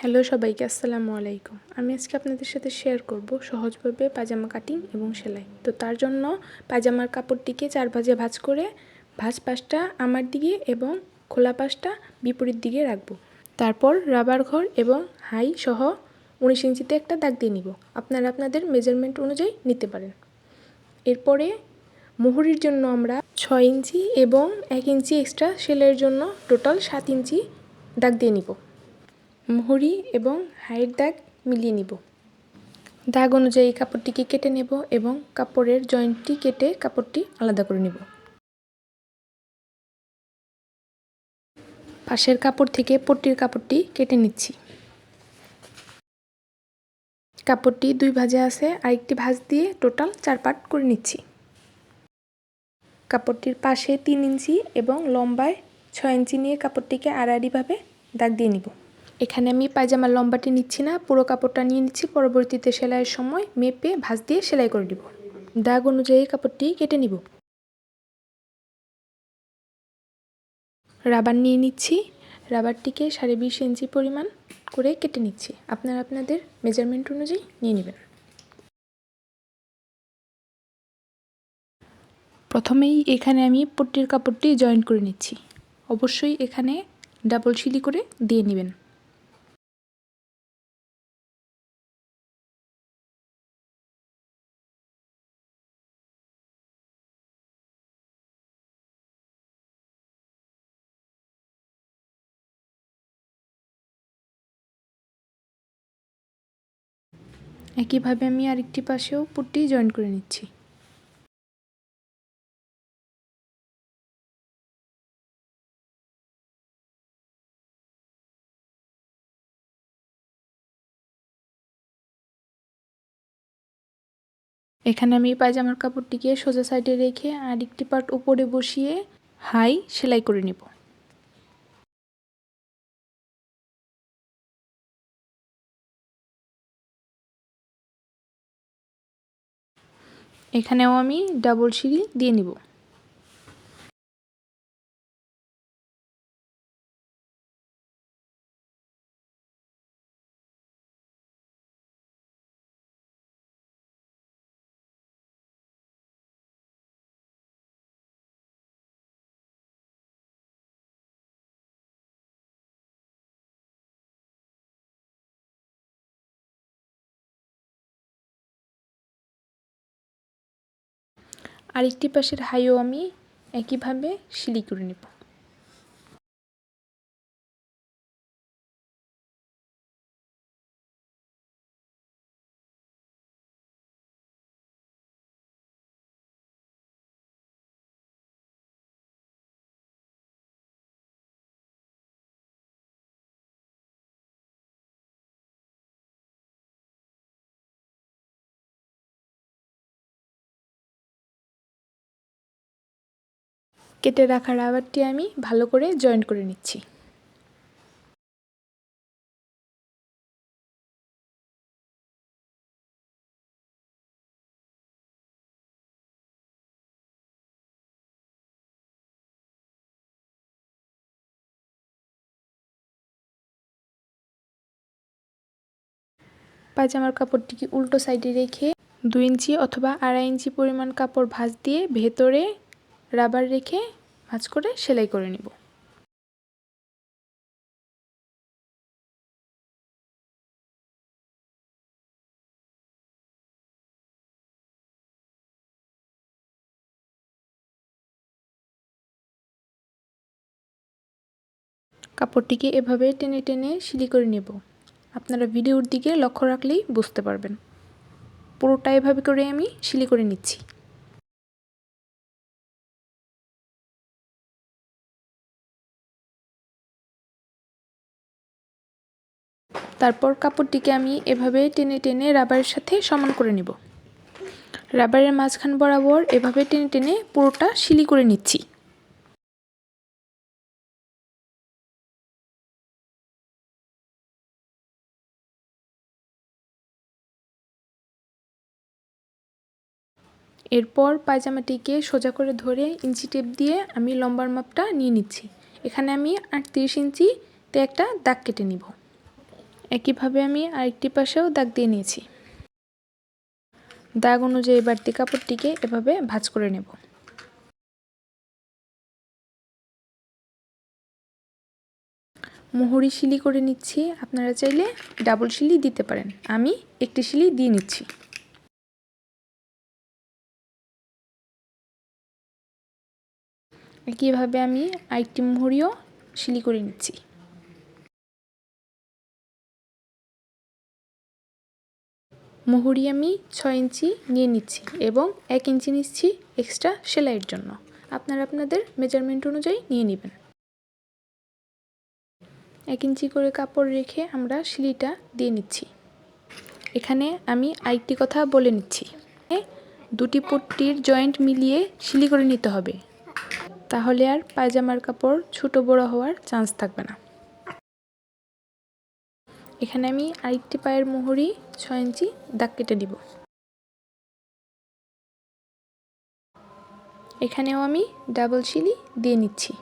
Hello সবাইকে, আসসালামু আলাইকুম। আমি আজকে আপনাদের সাথে শেয়ার করব সহজভাবে পাজামা কাটিং এবং সেলাই। তো তার জন্য পাজামার কাপড়টিকে চার ভাজে ভাঁজ করে ভাজ পাশটা আমার দিকে এবং খোলা পাশটা বিপরীত দিকে রাখব। তারপর রাবার ঘর এবং হাই সহ উনিশ ইঞ্চিতে একটা দাগ দিয়ে নিব। আপনারা আপনাদের মেজারমেন্ট অনুযায়ী নিতে পারেন। এরপরে মুহুরির জন্য আমরা ছয় ইঞ্চি এবং এক ইঞ্চি এক্সট্রা সেলাইয়ের জন্য টোটাল সাত ইঞ্চি দাগ দিয়ে নিব। মুহুরি এবং হাইট দাগ মিলিয়ে নিব। দাগ অনুযায়ী কাপড়টিকে কেটে নেব এবং কাপড়ের জয়েন্টটি কেটে কাপড়টি আলাদা করে নিব। পাশের কাপড় থেকে পট্টির কাপড়টি কেটে নিচ্ছি। কাপড়টি দুই ভাজে আছে, আরেকটি ভাজ দিয়ে টোটাল চার পাট করে নিচ্ছি। কাপড়টির পাশে তিন ইঞ্চি এবং লম্বায় ছয় ইঞ্চি নিয়ে কাপড়টিকে আড়াআড়িভাবে দাগ দিয়ে নিব। এখানে আমি পায়জামার লম্বাটি নিচ্ছি না, পুরো কাপড়টা নিয়ে নিচ্ছি, পরবর্তীতে সেলাইয়ের সময় মেপে ভাঁজ দিয়ে সেলাই করে দিব দাগ অনুযায়ী কাপড়টি কেটে নিব। রাবার নিয়ে নিচ্ছি, রাবারটিকে সাড়ে বিশ ইঞ্চি পরিমাণ করে কেটে নিচ্ছি। আপনারা আপনাদের মেজারমেন্ট অনুযায়ী নিয়ে নেবেন। প্রথমেই এখানে আমি পট্টির কাপড়টি জয়েন করে নিচ্ছি। অবশ্যই এখানে ডাবল সিলি করে দিয়ে নেবেন। একইভাবে আমি আরেকটি পাশেও পুট্টি জয়েন করে নিচ্ছি। এখানে আমি পায়জামার কাপড়টিকে সোজা সাইডে রেখে আরেকটি পার্ট উপরে বসিয়ে হাই সেলাই করে নেব। এখানেও আমি ডাবল সিঁড়ি দিয়ে নিব। আরেকটি পাশের হাইও আমি একইভাবে সিলি করে নেব। কেটে রাখা রাবারটি আমি ভালো করে জয়েন করে নিচ্ছি। পায়জামার কাপড়টিকে উল্টো সাইডে রেখে দুই ইঞ্চি অথবা আড়াই ইঞ্চি পরিমাণ কাপড় ভাঁজ দিয়ে ভেতরে রাবার রেখে ভাঁজ করে সেলাই করে নিব। কাপড়টিকে এভাবে টেনে টেনে সিলি করে নেব। আপনারা ভিডিওর দিকে লক্ষ্য রাখলেই বুঝতে পারবেন। পুরোটা এভাবে করে আমি সিলি করে নিচ্ছি। তারপর কাপড়টিকে আমি এভাবে টেনে টেনে রাবারের সাথে সমান করে নিব। রাবারের মাঝখান বরাবর এভাবে টেনে টেনে পুরোটা শিলি করে নিচ্ছি। এরপর পায়জামাটিকে সোজা করে ধরে ইঞ্চি টেপ দিয়ে আমি লম্বার মাপটা নিয়ে নিচ্ছি। এখানে আমি আটত্রিশ ইঞ্চিতে একটা দাগ কেটে নিব। একইভাবে আমি আরেকটি পাশেও দাগ দিয়ে নিয়েছি। দাগ অনুযায়ী বাড়তি কাপড়টিকে এভাবে ভাঁজ করে নেব। মোহরি শিলি করে নিচ্ছি। আপনারা চাইলে ডাবল শিলি দিতে পারেন। আমি একটি শিলি দিয়ে নিচ্ছি। একইভাবে আমি আরেকটি মোহরিও শিলি করে নিচ্ছি। মোহরি আমি ছয় ইঞ্চি নিয়ে নিচ্ছি এবং এক ইঞ্চি নিচ্ছি এক্সট্রা সেলাইয়ের জন্য। আপনারা আপনাদের মেজারমেন্ট অনুযায়ী নিয়ে নেবেন। এক ইঞ্চি করে কাপড় রেখে আমরা শিলিটা দিয়ে নিচ্ছি। এখানে আমি আরেকটি কথা বলে নিচ্ছি। দুটি পট্টির জয়েন্ট মিলিয়ে শিলি করে নিতে হবে। তাহলে আর পায়জামার কাপড় ছোটো বড়ো হওয়ার চান্স থাকবে না। এখানে আমি আরেকটি পায়ের মোহরি ছয় ইঞ্চি দাগ কেটে দিব। এখানেও আমি ডাবল শিলি দিয়ে নিচ্ছি।